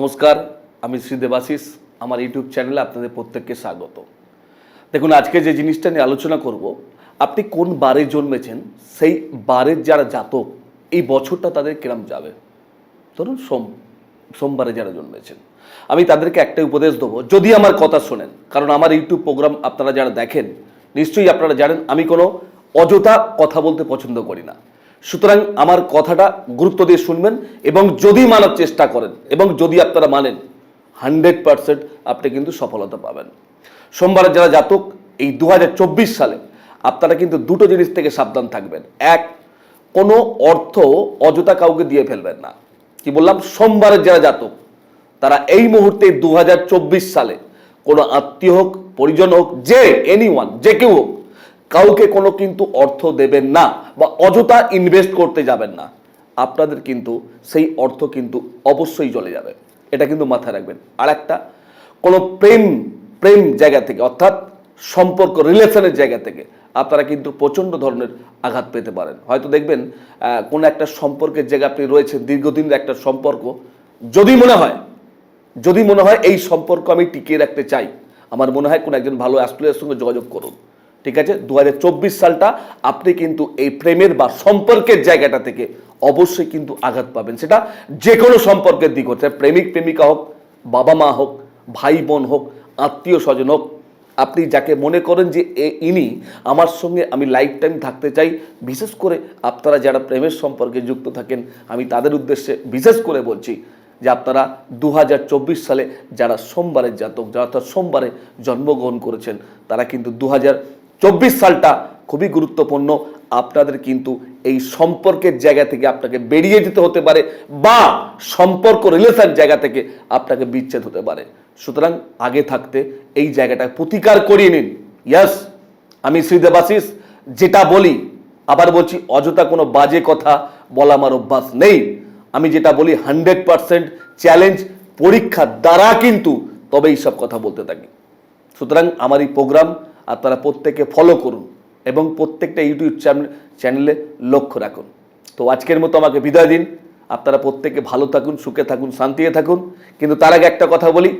নমস্কার, আমি শ্রী দেবাশিস, আমার ইউটিউব চ্যানেলে আপনাদের প্রত্যেককে স্বাগত। দেখুন, আজকে যে জিনিসটা নিয়ে আলোচনা করব, আপনি কোন বারে জন্মেছেন, সেই বারের যারা জাতক, এই বছরটা তাদের কিরম যাবে? ধরুন, সোম, সোমবারে যারা জন্মেছেন। আমি তাদেরকে একটা উপদেশ দেবো, যদি আমার কথা শোনেন, কারণ আমার ইউটিউব প্রোগ্রাম আপনারা যারা দেখেন, নিশ্চয়ই আপনারা জানেন, আমি কোনো অযথা কথা বলতে পছন্দ করি না। সুতরাং আমার কথাটা গুরুত্ব দিয়ে শুনবেন এবং যদি মানার চেষ্টা করেন এবং যদি আপনারা মানেন, হান্ড্রেড পারসেন্ট আপনি কিন্তু সফলতা পাবেন। সোমবারের যারা জাতক, এই দু হাজার চব্বিশ সালে আপনারা কিন্তু দুটো জিনিস থেকে সাবধান থাকবেন। এক, কোনো অর্থ অযথা কাউকে দিয়ে ফেলবেন না। কি বললাম? সোমবারের যারা জাতক, তারা এই মুহূর্তে দু হাজার চব্বিশ সালে কোনো আত্মীয় হোক, পরিজন হোক, যে এনি ওয়ান যে কেউ হোক কাউকে কোনো কিন্তু অর্থ দেবেন না বা অযথা ইনভেস্ট করতে যাবেন না। আপনাদের কিন্তু সেই অর্থ কিন্তু অবশ্যই চলে যাবে। এটা কিন্তু মাথায় রাখবেন। আর একটা কোনো প্রেম প্রেম জায়গা থেকে, অর্থাৎ সম্পর্ক, রিলেশনের জায়গা থেকে আপনারা কিন্তু প্রচণ্ড ধরনের আঘাত পেতে পারেন। হয়তো দেখবেন কোনো একটা সম্পর্কের জায়গা আপনি রয়েছেন, দীর্ঘদিনের একটা সম্পর্ক। যদি মনে হয়, যদি মনে হয় এই সম্পর্ক আমি টিকিয়ে রাখতে চাই, আমার মনে হয় কোনো একজন ভালো অ্যাস্ট্রোলজার সঙ্গে যোগাযোগ করুন। ঠিক আছে? দু হাজার চব্বিশ সালটা আপনি কিন্তু এই প্রেমের বা সম্পর্কের জায়গাটা থেকে অবশ্যই কিন্তু আঘাত পাবেন। সেটা যে কোনো সম্পর্কের দিক হচ্ছে প্রেমিক, প্রেমিকা হোক, বাবা মা হোক, ভাই বোন হোক, আত্মীয় স্বজন হোক, আপনি যাকে মনে করেন যে এ, ইনি, আমার সঙ্গে আমি লাইফ টাইম থাকতে চাই, বিশেষ করে আপনারা যারা প্রেমের সম্পর্কে যুক্ত থাকেন, আমি তাদের উদ্দেশ্যে বিশেষ করে বলছি যে আপনারা দু হাজার চব্বিশ সালে যারা সোমবারের জাতক, যারা সোমবারে জন্মগ্রহণ করেছেন, তারা কিন্তু দু সালটা খুবই গুরুত্বপূর্ণ। আপনাদের কিন্তু এই সম্পর্কের জায়গা থেকে আপনাকে বেরিয়ে যেতে হতে পারে বা সম্পর্ক রিলেশন জায়গা থেকে আপনাকে বিচ্ছেদ হতে পারে। সুতরাং আগে থাকতে এই জায়গাটা প্রতিকার করিয়ে নিন। ইয়াস আমি শ্রীদেবাশিস যেটা বলি, আবার বলছি, অযথা কোনো বাজে কথা বলা আমার অভ্যাস নেই। আমি যেটা বলি হান্ড্রেড পারসেন্ট চ্যালেঞ্জ পরীক্ষা দ্বারা কিন্তু তবে এইসব কথা বলতে থাকি। সুতরাং আমার এই প্রোগ্রাম আপনারা প্রত্যেকে ফলো করুন এবং প্রত্যেকটা ইউটিউব চ্যানেল লক্ষ্য রাখুন। তো আজকের মতো আমাকে বিদায় দিন। আপনারা প্রত্যেকে ভালো থাকুন, সুখে থাকুন, শান্তিতে থাকুন। কিন্তু তার আগে একটা কথা বলি,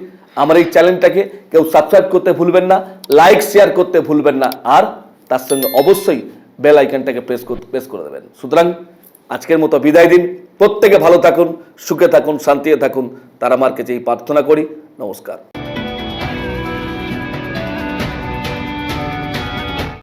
আমার এই চ্যানেলটাকে কেউ সাবস্ক্রাইব করতে ভুলবেন না লাইক শেয়ার করতে ভুলবেন না, আর তার সঙ্গে অবশ্যই বেল আইকনটাকে প্রেস প্রেস করে দেবেন। সুতরাং আজকের মতো বিদায় দিন। প্রত্যেকে ভালো থাকুন, সুখে থাকুন, শান্তিতে থাকুন। তারা আমার কাছে এই প্রার্থনা করি, নমস্কার।